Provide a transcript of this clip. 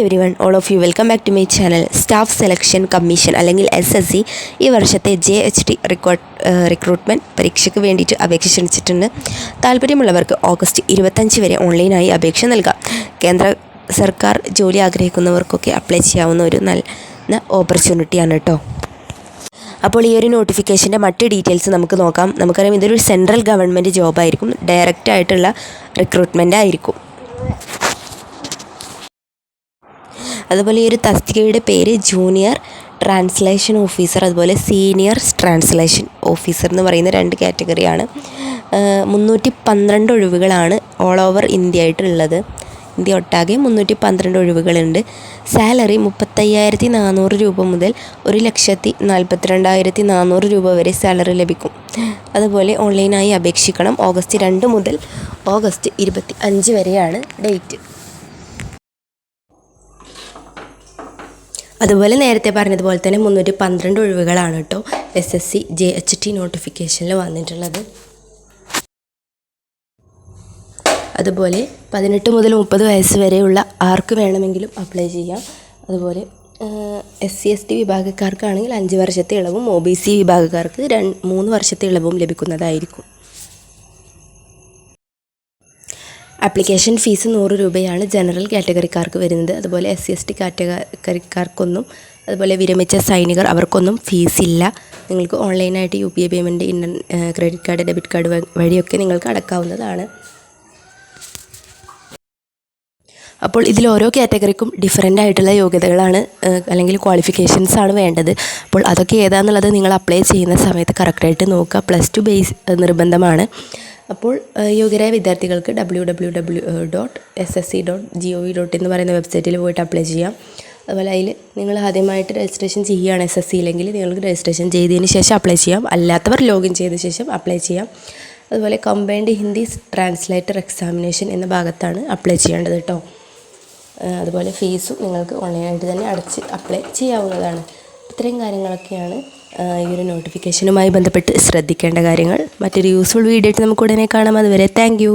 Everyone all of you welcome back to my channel staff selection commission അല്ലെങ്കിൽ S S C ഈ വർഷത്തെ J H T recruit recruitment പരീക്ഷയ്ക്ക് വേണ്ടിയിട്ട് അപേക്ഷ ക്ഷണിച്ചിട്ടുണ്ട്. താല്പര്യമുള്ളവർക്ക് ഓഗസ്റ്റ് ഇരുപത്തഞ്ച് വരെ ഓൺലൈനായി അപേക്ഷ നൽകാം. കേന്ദ്ര സർക്കാർ ജോലി ആഗ്രഹിക്കുന്നവർക്കൊക്കെ അപ്ലൈ ചെയ്യാവുന്ന ഒരു നല്ല ഓപ്പർച്യൂണിറ്റിയാണ് കേട്ടോ അപ്പോൾ ഈ ഒരു നോട്ടിഫിക്കേഷന്റെ മറ്റ് ഡീറ്റെയിൽസ് നമുക്ക് നോക്കാം. നമുക്കറിയാം ഇതൊരു സെൻട്രൽ ഗവൺമെന്റ് ജോബായിരിക്കും ഡയറക്റ്റ് ആയിട്ടുള്ള റിക്രൂട്ട്മെന്റ് ആയിരിക്കും. അതുപോലെ ഈ ഒരു തസ്തികയുടെ പേര് ജൂനിയർ ട്രാൻസ്ലേഷൻ ഓഫീസർ അതുപോലെ സീനിയർ ട്രാൻസ്ലേഷൻ ഓഫീസർ എന്ന് പറയുന്ന രണ്ട് കാറ്റഗറിയാണ്. മുന്നൂറ്റി പന്ത്രണ്ട് ഒഴിവുകളാണ് ഓൾ ഓവർ ഇന്ത്യ ആയിട്ടുള്ളത് ഇന്ത്യ ഒട്ടാകെ മുന്നൂറ്റി പന്ത്രണ്ട് ഒഴിവുകളുണ്ട്. സാലറി മുപ്പത്തയ്യായിരത്തി നാനൂറ് രൂപ മുതൽ ഒരു ലക്ഷത്തി നാൽപ്പത്തിരണ്ടായിരത്തി നാനൂറ് രൂപ വരെ സാലറി ലഭിക്കും. അതുപോലെ ഓൺലൈനായി അപേക്ഷിക്കണം. ഓഗസ്റ്റ് രണ്ട് മുതൽ ഓഗസ്റ്റ് ഇരുപത്തി അഞ്ച് വരെയാണ് ഡേറ്റ്. അതുപോലെ നേരത്തെ പറഞ്ഞതുപോലെ തന്നെ മുന്നൂറ്റി പന്ത്രണ്ട് ഒഴിവുകളാണ് കേട്ടോ S S C J H T നോട്ടിഫിക്കേഷനിൽ വന്നിട്ടുള്ളത്. അതുപോലെ പതിനെട്ട് മുതൽ മുപ്പത് വയസ്സ് വരെയുള്ള ആർക്ക് വേണമെങ്കിലും അപ്ലൈ ചെയ്യാം. അതുപോലെ എസ് സി എസ് ടി വിഭാഗക്കാർക്കാണെങ്കിൽ അഞ്ച് വർഷത്തെ ഇളവും ഒ ബി സി വിഭാഗക്കാർക്ക് രണ്ട് മൂന്ന് വർഷത്തെ ഇളവും ലഭിക്കുന്നതായിരിക്കും. ആപ്ലിക്കേഷൻ ഫീസ് നൂറ് രൂപയാണ് ജനറൽ കാറ്റഗറിക്കാർക്ക് വരുന്നത്. അതുപോലെ എസ് സി എസ് ടി കാറ്റഗറിക്കാർക്കൊന്നും അതുപോലെ വിരമിച്ച സൈനികർ അവർക്കൊന്നും ഫീസ് ഇല്ല. നിങ്ങൾക്ക് ഓൺലൈനായിട്ട് U P I payment inter credit card debit card വഴിയൊക്കെ നിങ്ങൾക്ക് അടക്കാവുന്നതാണ്. അപ്പോൾ ഇതിൽ ഓരോ കാറ്റഗറിക്കും ഡിഫറെന്റ് ആയിട്ടുള്ള യോഗ്യതകളാണ് അല്ലെങ്കിൽ ക്വാളിഫിക്കേഷൻസ് ആണ് വേണ്ടത്. അപ്പോൾ അതൊക്കെ ഏതാണെന്നുള്ളത് നിങ്ങൾ അപ്ലൈ ചെയ്യുന്ന സമയത്ത് കറക്റ്റായിട്ട് നോക്കുക. പ്ലസ് ടു ബേസ് നിർബന്ധമാണ്. അപ്പോൾ യോഗ്യരായ വിദ്യാർത്ഥികൾക്ക് W W W dot S S C dot G O V dot എന്ന് പറയുന്ന വെബ്സൈറ്റിൽ പോയിട്ട് അപ്ലൈ ചെയ്യാം. അതുപോലെ അതിൽ നിങ്ങൾ ആദ്യമായിട്ട് രജിസ്ട്രേഷൻ ചെയ്യുകയാണ് എസ് എസ് സിയിലെങ്കിൽ നിങ്ങൾക്ക് രജിസ്ട്രേഷൻ ചെയ്തതിന് ശേഷം അപ്ലൈ ചെയ്യാം. അല്ലാത്തവർ ലോഗിൻ ചെയ്ത ശേഷം അപ്ലൈ ചെയ്യാം. അതുപോലെ കമ്പൈൻഡ് ഹിന്ദി ട്രാൻസ്ലേറ്റർ എക്സാമിനേഷൻ എന്ന ഭാഗത്താണ് അപ്ലൈ ചെയ്യേണ്ടത് കേട്ടോ അതുപോലെ ഫീസും നിങ്ങൾക്ക് ഓൺലൈനായിട്ട് തന്നെ അടച്ച് അപ്ലൈ ചെയ്യാവുന്നതാണ്. ഇത്രയും കാര്യങ്ങളൊക്കെയാണ് ഈ ഒരു നോട്ടിഫിക്കേഷനുമായി ബന്ധപ്പെട്ട് ശ്രദ്ധിക്കേണ്ട കാര്യങ്ങൾ. മറ്റൊരു യൂസ്ഫുൾ വീഡിയോ ആയിട്ട് നമുക്ക് ഉടനെ കാണാം. അതുവരെ താങ്ക് യു